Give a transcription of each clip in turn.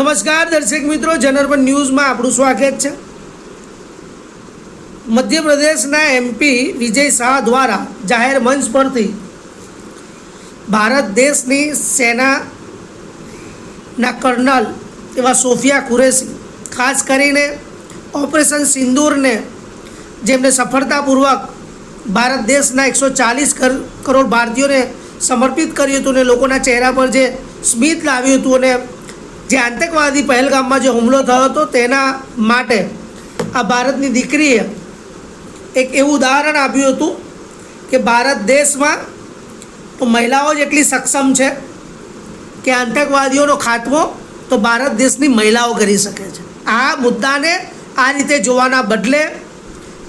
નમસ્કાર દર્શક મિત્રો જનરપન ન્યૂઝમાં આપણું સ્વાગત છે. મધ્યપ્રદેશના એમપી વિજય શાહ દ્વારા જાહેર મંચ પરથી ભારત દેશની સેનાના કર્નલ એવા સોફિયા કુરેશી, ખાસ કરીને ઓપરેશન સિંદૂરને જેમને સફળતાપૂર્વક ભારત દેશના એકસો ચાલીસ કરોડ ભારતીયોને સમર્પિત કર્યું હતું ને લોકોના ચહેરા પર જે સ્મિત લાવ્યું હતું અને જે આતંકવાદી પહેલગામમાં જે હુમલો થયો હતો તેના માટે આ ભારતની દીકરીએ એક એવું ઉદાહરણ આપ્યું હતું કે ભારત દેશમાં તો મહિલાઓ એટલી સક્ષમ છે કે આતંકવાદીઓનો ખાત્મો તો ભારત દેશની મહિલાઓ કરી શકે છે. આ મુદ્દાને આ રીતે જોવાના બદલે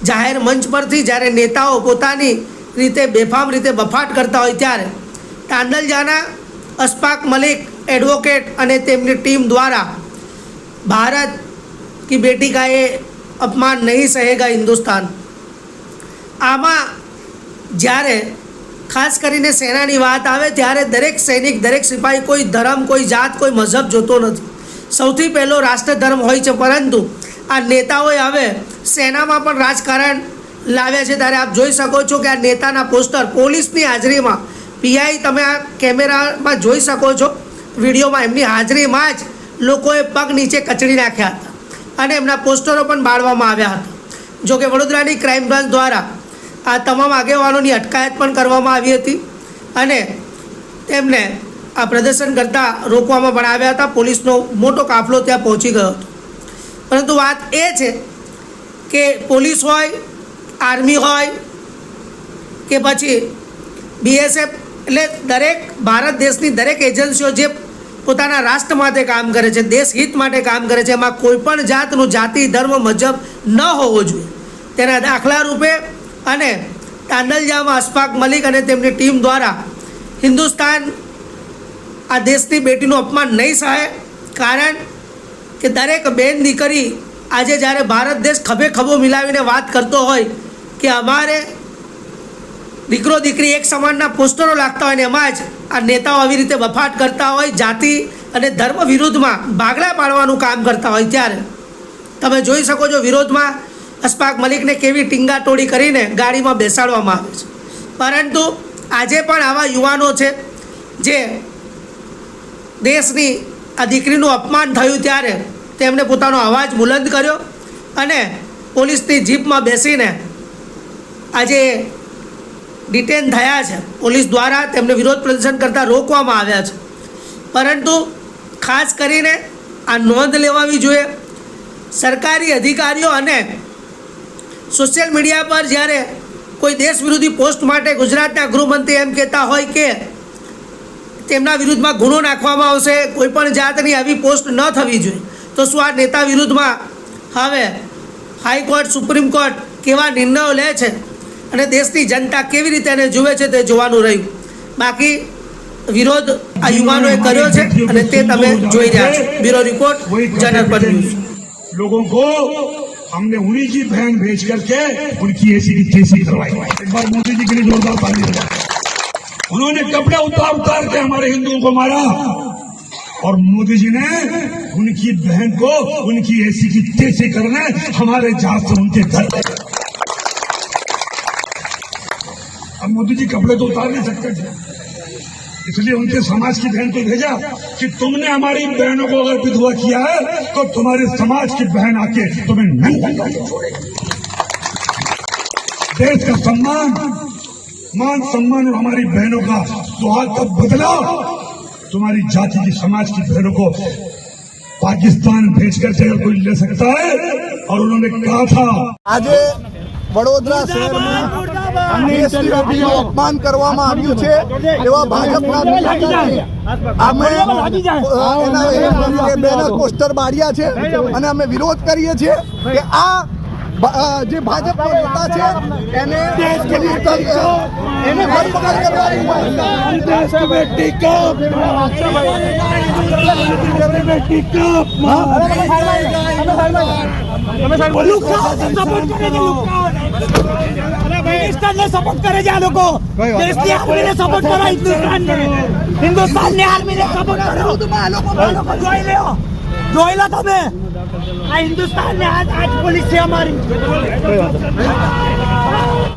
જાહેર મંચ પરથી જ્યારે નેતાઓ પોતાની રીતે બેફામ રીતે બફાટ કરતા હોય ત્યારે તાંડલજાના અશફાક મલિક એડવોકેટ અને તેમની ટીમ દ્વારા ભારત કી બેટી કા એ અપમાન નહીં સહેગા હિન્દુસ્તાન. આમાં જ્યારે ખાસ કરીને સેનાની વાત આવે ત્યારે દરેક સૈનિક, દરેક સિપાહી કોઈ ધર્મ, કોઈ જાત, કોઈ મઝહબ જોતો નથી. સૌથી પહેલો રાષ્ટ્રધર્મ હોય છે પરંતુ આ નેતાઓએ હવે સેનામાં પણ રાજકારણ લાવ્યા છે. ત્યારે આપ જોઈ શકો છો કે આ નેતાના પોસ્ટર પોલીસની હાજરીમાં. પીઆઈ, તમે આ કેમેરામાં જોઈ શકો છો. વિડીયોમાં એમની હાજરીમાં જ લોકોએ પગ નીચે કચડી નાખ્યા હતા અને એમના પોસ્ટરો પણ બાળવામાં આવ્યા હતા. જોકે વડોદરાની ક્રાઇમ બ્રાન્ચ દ્વારા આ તમામ આગેવાનોની અટકાયત પણ કરવામાં આવી હતી અને તેમને આ પ્રદર્શન કરતાં રોકવામાં પણ આવ્યા હતા. પોલીસનો મોટો કાફલો ત્યાં પહોંચી ગયો હતો. પરંતુ વાત એ છે કે પોલીસ હોય, આર્મી હોય કે પછી બીએસએફ એટલે દરેક ભારત દેશની દરેક એજન્સીઓ જે પોતાના રાષ્ટ્ર માટે કામ કરે છે, દેશ હિત માટે કામ કરે છે. એમાં કોઈ પણ જાતનું જાતિ, ધર્મ, મજબ ન હોવો જોઈએ. તેના દાખલા રૂપે અને તાંડલજામાં અશફાક મલિક અને તેમની ટીમ દ્વારા હિન્દુસ્તાન આ દેશની બેટીનું અપમાન નહીં સહાય કારણ કે દરેક બેન દીકરી આજે જ્યારે ભારત દેશ ખભે ખભો મિલાવીને વાત કરતો હોય કે અમારે દીકરો દીકરી એક સમાનના પોસ્ટરો લાગતા હોય ને એમાં જ આ નેતાઓ આવી રીતે બફાટ કરતા હોય, જાતિ અને ધર્મ વિરુદ્ધમાં બાગડા પાડવાનું કામ કરતા હોય ત્યારે. તમે જોઈ શકો છો વિરોધમાં અશફાક મલિકને કેવી ટીંગાટોળી કરીને ગાડીમાં બેસાડવામાં આવે છે. પરંતુ આજે પણ આવા યુવાનો છે, જે દેશની આ દીકરીનું અપમાન થયું ત્યારે તેમણે પોતાનો અવાજ બુલંદ કર્યો અને પોલીસની જીપમાં બેસીને આજે ડિટેન થયા છે. પોલીસ દ્વારા તેમને વિરોધ પ્રદર્શન કરતાં રોકવામાં આવ્યા છે. પરંતુ ખાસ કરીને આ નોંધ લેવાવી જોઈએ. સરકારી અધિકારીઓ અને સોશિયલ મીડિયા પર જ્યારે કોઈ દેશ વિરોધી પોસ્ટ માટે ગુજરાતના ગૃહમંત્રી એમ કહેતા હોય કે તેમના વિરુદ્ધમાં ગુનો નાખવામાં આવશે, કોઈપણ જાતની આવી પોસ્ટ ન થવી જોઈએ. તો શું આ નેતા વિરુદ્ધમાં? હવે હાઈકોર્ટ, સુપ્રીમ કોર્ટ કેવા નિર્ણયો લે છે? અને દેશની જનતા કેવી રીતે એને જુએ છે તે જોવાનું રહ્યું બાકી વિરોધ આ યુવાનોએ કર્યો છે અને તે તમે જોઈ રહ્યા છો બ્યુરો રિપોર્ટ જનરપદ ન્યૂઝ लोगों को हमने उन्हीं की बहन भेज करके उनकी ऐसी की तैसी करवाई एक बार मोदी जी के लिए जोरदार ताली बजाएं। उन्होंने कपड़े उतार उतार के हमारे हिंदुओं को मारा और मोदी जी ने उनकी बहन को उनकी ऐसी की तैसी करने हमारे जहाज से उनके घर अब मोदी जी कपड़े तो उतार नहीं सकते थे इसलिए उनके समाज की बहन को भेजा कि तुमने हमारी बहनों को अगर विधवा किया है तो तुम्हारे समाज की बहन आके तुम्हें नंगा करके छोड़ेगी देश का सम्मान मान सम्मान और हमारी बहनों का सुहाग का बदला तुम्हारी जाति की समाज की बहनों को पाकिस्तान भेज करके अगर कोई ले सकता है और उन्होंने कहा था આજે વડોદરા શહેરમાં અપમાન કરવામાં આવ્યું છે એવા ભાજપના અમે એના બેનર પોસ્ટર બાળ્યા છે અને અમે વિરોધ કરીએ છીએ કે આ ભા- જે ભાજપનો નેતા છે એને એને ધરપકડ કરવાની પાકિસ્તાનને સપોર્ટ કરે છે આ લોકો દેશની આર્મીને સપોર્ટ કરો હિન્દુસ્તાનને હિન્દુસ્તાનની આર્મીને સપોર્ટ કરો આ લોકો જોઈ લ્યો જોઈ લો તમે આ હિન્દુસ્તાન ને આજ આજ પોલીસ છે અમારી